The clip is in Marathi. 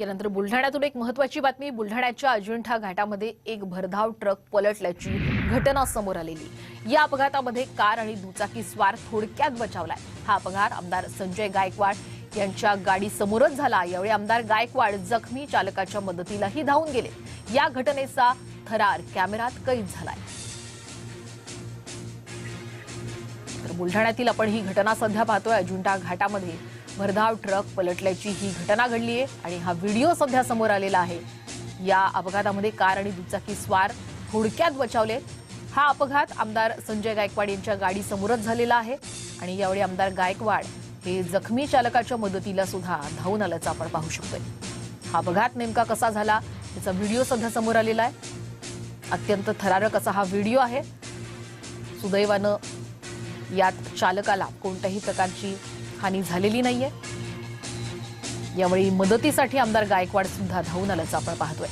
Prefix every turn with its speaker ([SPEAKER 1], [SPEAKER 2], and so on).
[SPEAKER 1] यानंतर बुलढाण्यातून एक महत्वाची बातमी बुलढाण्याच्या अजिंठा घाटामध्ये एक भरधाव ट्रक पलटल्याची घटना समोर आलेली. या अपघातामध्ये कार आणि दुचाकी स्वार थोडक्यात बचावलाय. हा अपघात आमदार संजय गायकवाड यांच्या गाडी समोरच झाला. यावेळी आमदार गायकवाड जखमी चालकाच्या मदतीलाही धावून गेले. या घटनेचा थरार कॅमेरात कैद झालाय. बुलढाण्यातील आपण ही घटना सध्या पाहतोय. अजिंठा घाटामध्ये भरधाव ट्रक पलटल्याची ही घटना घडली आहे आणि हा व्हिडिओ सध्या समोर आलेला आहे. या अपघातामध्ये कार आणि दुचाकी स्वार थोडक्यात बचावले. हा अपघात आमदार संजय गायकवाड यांच्या गाडीसमोरच झालेला आहे आणि यावेळी आमदार गायकवाड हे जखमी चालकाच्या मदतीला सुद्धा धावून आल्याचं आपण पाहू शकतोय. हा अपघात नेमका कसा झाला याचा व्हिडिओ सध्या समोर आलेला आहे. अत्यंत थरारक असा हा व्हिडिओ आहे. सुदैवानं यात चालकाला कोणत्याही प्रकारची हानी झालेली नाहीये. यावेळी मदतीसाठी आमदार गायकवाड सुद्धा धावून आल्याचं आपण पाहतोय.